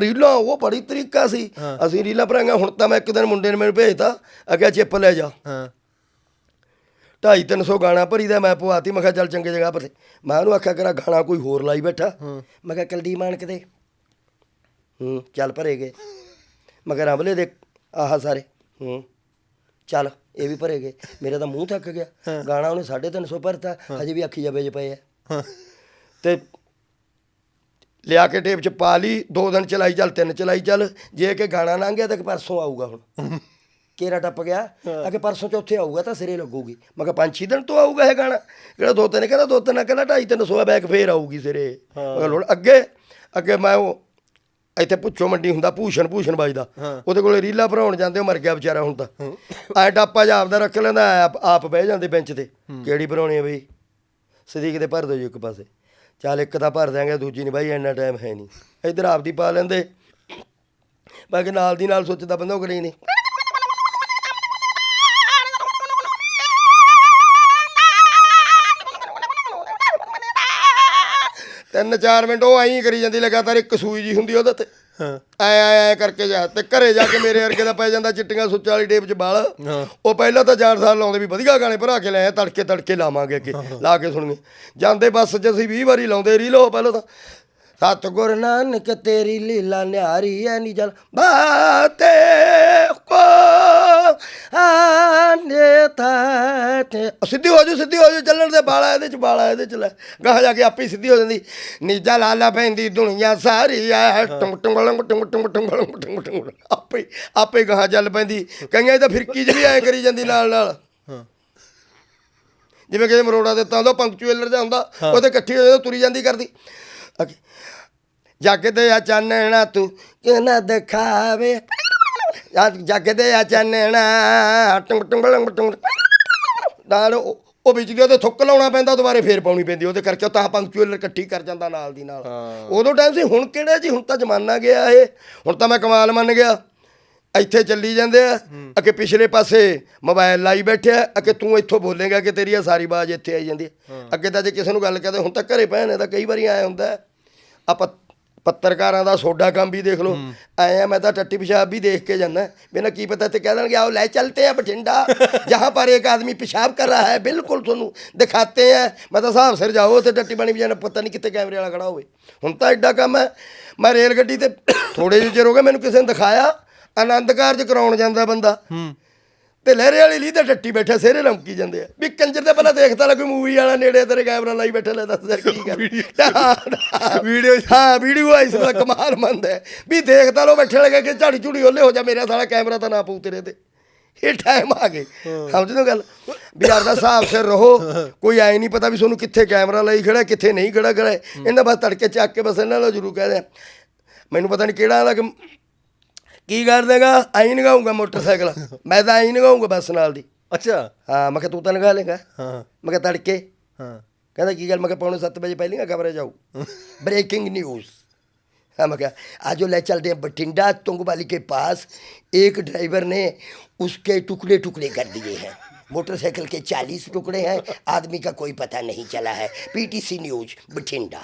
ਰੀਲਾਂ ਉਹ ਬੜੀ ਤਰੀਕਾ ਸੀ। ਅਸੀਂ ਰੀਲਾਂ ਭਰਾਂਗਾ ਹੁਣ ਤਾਂ ਮੈਂ ਇੱਕ ਦਿਨ ਮੁੰਡੇ ਨੇ ਮੈਨੂੰ ਭੇਜਤਾ ਅੱਗੇ ਚਿੱਪ ਲੈ ਜਾ। ਹਾਂ। 250 ਗਾਣਾ ਭਰੀਦਾ ਮੈਂ ਪਵਾਤੀ ਮੈਂ ਕਿਹਾ ਚੱਲ ਚੰਗੇ ਜਗ੍ਹਾ ਪਰ ਮੈਂ ਉਹਨੂੰ ਆਖਿਆ ਕਰਾ ਗਾਣਾ ਕੋਈ ਹੋਰ ਲਾਈ ਬੈਠਾ? ਮੈਂ ਕਿਹਾ ਕਲਦੀ ਮਾਨ ਕਿਤੇ ਹੂੰ ਚੱਲ ਭਰੇ ਗਏ। ਮੈਂ ਕਿਹਾ ਰਮਲੇ ਦੇ ਆਹ ਸਾਰੇ। ਹੂੰ ਚੱਲ ਇਹ ਵੀ ਭਰੇ ਗਏ। ਮੇਰਾ ਤਾਂ ਮੂੰਹ ਥੱਕ ਗਿਆ। ਗਾਣਾ ਉਹਨੇ 350 ਭਰਤਾ ਹਜੇ ਵੀ ਅੱਖੀ ਜਾਵੇ ਜੇ ਪਏ ਆ। ਤੇ ਲਿਆ ਕੇ ਟੇਪ ਚ ਪਾ ਲਈ ਦੋ ਦਿਨ ਚਲਾਈ ਚੱਲ ਤਿੰਨ ਚਲਾਈ ਚੱਲ। ਜੇ ਕਿ ਗਾਣਾ ਲੰਘ ਗਿਆ ਤਾਂ ਕਿ ਪਰਸੋਂ ਆਊਗਾ ਹੁਣ। ਕੇਰਾ ਟੱਪ ਗਿਆ। ਕਿ ਪਰਸੋਂ ਚੌਥੇ ਆਊਗਾ ਤਾਂ ਸਿਰੇ ਲੱਗੂਗੀ। ਮੈਂ ਕਿਹਾ ਪੰਜ ਛੇ ਦਿਨ ਤੋਂ ਆਊਗਾ ਇਹ ਗਾਣਾ। ਕਿਹੜਾ ਦੋ ਤਿੰਨ ਕਹਿੰਦਾ ਦੋ ਤਿੰਨ ਕਹਿੰਦਾ ਢਾਈ ਤਿੰਨ ਸੌ ਬੈਕ ਫੇਰ ਆਊਗੀ ਸਿਰੇ। ਮੈਂ ਕਿਹਾ ਲੋੜ ਅੱਗੇ ਅੱਗੇ ਮੈਂ ਉਹ ਇੱਥੇ ਪੁੱਛੋ ਮੰਡੀ ਹੁੰਦਾ ਭੂਸ਼ਣ ਭੂਸ਼ਣ ਵੱਜਦਾ ਉਹਦੇ ਕੋਲੇ ਰੀਲਾ ਭਰਾਉਣ ਜਾਂਦੇ ਉਹ ਮਰ ਗਿਆ ਵਿਚਾਰਾ ਹੁਣ ਤਾਂ। ਐ ਟਾਪਾ ਜਾ ਆਪਦਾ ਰੱਖ ਲੈਂਦਾ ਆਪ ਬਹਿ ਜਾਂਦੇ ਬੈਂਚ ਤੇ। ਕਿਹੜੀ ਭਰਾਉਣੀ ਆ ਬਈ? ਸਦੀਕ ਦੇ ਭਰ ਦਿਓ ਜੀ ਇੱਕ ਪਾਸੇ। ਚੱਲ ਇੱਕ ਤਾਂ ਭਰ ਦਿਆਂਗੇ, ਦੂਜੀ ਨਹੀਂ ਬਾਈ, ਇੰਨਾ ਟਾਈਮ ਹੈ ਨਹੀਂ ਇੱਧਰ ਆਪਦੀ ਪਾ ਲੈਂਦੇ। ਬਾਕੀ ਨਾਲ ਦੀ ਨਾਲ ਸੋਚਦਾ ਬੰਦਾ, ਉਹ ਕਰੀ ਨਹੀਂ ਤਿੰਨ ਚਾਰ ਮਿੰਟ ਉਹ ਐਂ ਹੀ ਕਰੀ ਜਾਂਦੀ, ਲਗਾਤਾਰ ਇੱਕ ਸੂਈ ਜੀ ਹੁੰਦੀ ਉਹਦੇ ਤੇ। ਹਾਂ। ਐ ਐ ਐ ਕਰਕੇ ਜਾ ਤੇ ਘਰੇ ਜਾ ਕੇ ਮੇਰੇ ਵਰਗੇ ਦਾ ਪੈ ਜਾਂਦਾ ਚਿੱਟੀਆਂ ਸੁੱਚ ਵਾਲੀ ਟੇਪ 'ਚ ਹਾਂ। ਉਹ ਪਹਿਲਾਂ ਤਾਂ ਜਾਣ ਸਾਲ ਲਾਉਂਦੇ ਵੀ ਵਧੀਆ ਗਾਣੇ ਭਰਾ ਕੇ ਲੈ ਆਏ, ਤੜਕੇ ਤੜਕੇ ਲਾਵਾਂਗੇ ਅੱਗੇ ਲਾ ਕੇ ਸੁਣੀਏ ਜਾਂਦੇ ਬੱਸ 'ਚ ਅਸੀਂ 20 ਵਾਰੀ ਲਾਉਂਦੇ ਰੀਲੋ ਪਹਿਲਾਂ ਤਾਂ। ਸਤਿਗੁਰ ਨਾਨਕ ਤੇਰੀ ਲੀਲਾ ਨਿਹਾਰੀ ਐ ਨੀ ਜਲ ਬਾਤੇ ਤਾ ਤੇ ਸਿੱਧੀ ਹੋ ਜੂ ਸਿੱਧੀ ਹੋ ਜੂ ਚੱਲਣ ਦੇ ਬਾਲਾ ਇਹਦੇ ਚ ਬਾਲਾ ਇਹਦੇ ਚ ਲੈ। ਗਾਹ ਜਾ ਕੇ ਆਪੇ ਸਿੱਧੀ ਹੋ ਜਾਂਦੀ। ਨੀਜਾ ਲਾਲਾ ਪੈਂਦੀ ਦੁਨੀਆ ਸਾਰੀ ਐ ਟੁੰਗ ਟੁੰਗਲੰਗ ਟੁੰਗ ਟੁੰਗ ਟੁੰਗਲੰਗ ਟੁੰਗ ਟੁੰਗ ਆਪੇ ਆਪੇ ਗਾਹ ਚੱਲ ਪੈਂਦੀ। ਕਈਆਂ ਦੀ ਤਾਂ ਫਿਰਕੀ ਜਿਹੀ ਐ ਕਰੀ ਜਾਂਦੀ ਨਾਲ ਨਾਲ। ਹਾਂ। ਜਿਵੇਂ ਕਿ ਮਰੋੜਾ ਦਿੱਤਾ ਹੁੰਦਾ ਪੰਕਚੁਅਲਰ ਜਾਂ ਹੁੰਦਾ ਉਹਦੇ ਇਕੱਠੀ ਹੋ ਜਾਂਦਾ ਤੁਰੀ ਜਾਂਦੀ ਕਰਦੀ। ਅੱਗੇ ਜੱਗ ਦੇ ਆ ਚਾਨਣਾ ਤੂੰ ਕਿਨਾ ਦਿਖਾਵੇ? ਜੱਗ- ਜੱਗ ਦੇ ਆ ਚਾਨਣਾ ਟੁੰਗ ਟੁੰਗ ਲੰਗ ਟੁੰਗ। ਨਾਲ ਉਹ ਉਹ ਵਿੱਚ ਦੀ ਉਹਦੇ ਥੁੱਕ ਲਾਉਣਾ ਪੈਂਦਾ ਦੁਬਾਰੇ ਫੇਰ ਪਾਉਣੀ ਪੈਂਦੀ ਉਹਦੇ ਕਰਕੇ ਤਾਂ ਪੰਕਚੁਅਲਰ ਇਕੱਠੀ ਕਰ ਜਾਂਦਾ ਨਾਲ ਦੀ ਨਾਲ। ਉਦੋਂ ਟਾਈਮ ਸੀ ਹੁਣ ਕਿਹੜਾ ਜੀ ਹੁਣ ਤਾਂ ਜ਼ਮਾਨਾ ਗਿਆ ਇਹ। ਹੁਣ ਤਾਂ ਮੈਂ ਕਮਾਲ ਮੰਨ ਗਿਆ। ਇੱਥੇ ਚੱਲੀ ਜਾਂਦੇ ਆ ਅਕੇ ਪਿਛਲੇ ਪਾਸੇ ਮੋਬਾਈਲ ਲਾਈ ਬੈਠਿਆ ਅਕੇ ਤੂੰ ਇੱਥੋਂ ਬੋਲੇਗਾ ਕਿ ਤੇਰੀ ਇਹ ਸਾਰੀ ਬਾਜ਼ ਇੱਥੇ ਆਈ ਜਾਂਦੀ ਅੱਗੇ ਤਾਂ ਜੇ ਕਿਸੇ ਨੂੰ ਗੱਲ ਕਹਦੇ ਹੁਣ ਤਾਂ ਘਰੇ ਨੇ ਤਾਂ ਕਈ ਵਾਰੀ ਆਇਆ ਹੁੰਦਾ। ਆਪਾਂ ਪੱਤਰਕਾਰਾਂ ਦਾ ਸੋਡਾ ਕੰਮ ਵੀ ਦੇਖ ਲਓ। ਆਏ ਆ ਮੈਂ ਤਾਂ ਟੱਟੀ ਪਿਸ਼ਾਬ ਵੀ ਦੇਖ ਕੇ ਜਾਂਦਾ। ਮੈਨਾਂ ਕੀ ਪਤਾ ਤੇ ਕਹਿ ਦੇਣਗੇ ਆਓ ਲੈ ਚਲਤੇ ਆ ਬਠਿੰਡਾ ਜਹਾਂ ਪਰ ਇੱਕ ਆਦਮੀ ਪਿਸ਼ਾਬ ਕਰ ਰਹਾ ਹੈ ਬਿਲकुल ਤੁਹਾਨੂੰ ਦਿਖਾਤੇ ਆ। ਮੈਂ ਤਾਂ ਹਿਸਾਬ ਸਿਰ ਜਾਓ ਤੇ ਟੱਟੀ ਪਾਣੀ ਵੀ ਜਾਣਾ ਪਤਾ ਨਹੀਂ ਕਿੱਥੇ ਕੈਮਰੇ ਵਾਲਾ ਖੜਾ ਹੋਵੇ। ਹੁਣ ਤਾਂ ਐਡਾ ਕੰਮ ਹੈ। ਮੈਂ ਰੇਲ ਗੱਡੀ ਤੇ ਥੋੜੇ ਜਿਹੇ ਚਿਰ ਹੋ ਗਏ ਮੈਨੂੰ ਕਿਸੇ ਨੇ ਦਿਖਾਇਆ। ਆਨੰਦ ਕਾਰਜ ਕਰਾਉਣ ਜਾਂਦਾ ਬੰਦਾ। ਹੂੰ। ਤੇ ਲਹਿਰੇ ਵਾਲੀ ਲੀ ਤੇ ਟੱਟੀ ਬੈਠਾ ਸਿਹਰੇ ਲਮਕੀ ਜਾਂਦੇ ਆ। ਵੀ ਕੰਜਰ ਤੇ ਪਹਿਲਾਂ ਦੇਖਦਾ ਲੱਗ ਮੂਵੀ ਵਾਲਾ ਨੇੜੇ ਤੇਰੇ ਕੈਮਰਾ ਲਾਈ ਬੈਠਾ ਲੈ ਦੱਸ ਯਾਰ ਕੀ ਕਰ। ਵੀਡੀਓ ਹਾਂ ਵੀਡੀਓ ਆਈ ਸੀ ਕਮਾਲ ਮੰਦ ਹੈ। ਵੀ ਦੇਖਦਾ ਲੋ ਬੈਠੇ ਲਗਾ ਕਿ ਝਾੜੀ ਝੂੜੀ ਹੋਲੇ ਹੋ ਜਾ ਮੇਰਾ ਸਾਲਾ ਕੈਮਰਾ ਤਾਂ ਨਾ ਪਊ ਤੇਰੇ ਤੇ। ਇਹ ਟਾਈਮ ਆ ਗਏ। ਸਮਝਦੇ ਗੱਲ? ਵੀ ਆਪਦਾ ਹਿਸਾਬ ਸਿਰ ਰਹੋ। ਕੋਈ ਐ ਨਹੀਂ ਪਤਾ ਵੀ ਤੁਹਾਨੂੰ ਕਿੱਥੇ ਕੈਮਰਾ ਲਈ ਖੜਾ ਕਿੱਥੇ ਨਹੀਂ ਖੜਾ ਖੜਾ ਇਹਨਾਂ ਬਸ ਤੜਕੇ ਚੱਕ ਕੇ ਬਸ ਇਹਨਾਂ ਨੂੰ ਜ਼ਰੂਰ ਕਹਦੇ ਮੈਨੂੰ ਪਤਾ ਨਹੀਂ ਕਿਹੜਾ ਆਂਦਾ ਕਿ ਕੀ ਕਰ ਦੇਗਾ ਆਈ ਨਗਾਉਂਗਾ ਮੋਟਰਸਾਈਕਲ ਮੈਂ ਤਾਂ ਆਈ ਨਗਾਉਂਗਾ ਬੱਸ ਨਾਲ ਦੀ ਅੱਛਾ ਹਾਂ ਮੈਂ ਕਿਹਾ ਤੂੰ ਤਾਂ ਨਗਾ ਲੇਗਾ ਹਾਂ ਮੈਂ ਕਿਹਾ ਤੜਕੇ ਹਾਂ ਕਹਿੰਦਾ ਕੀ ਗੱਲ ਮੈਂ ਕਿਹਾ ਪੌਣੇ 7 ਵਜੇ ਪਹਿਲੀਆਂ ਖਬਰ ਜਾਊ ब्रेकिंग न्यूज हाँ मैं क्या आज जो ले चलते हैं बठिंडा तुंगवाली के पास एक ड्राइवर ने उसके टुकड़े टुकड़े कर दिए हैं मोटरसाइकिल के 40 टुकड़े हैं आदमी का कोई पता नहीं चला है पीटीसी न्यूज बठिंडा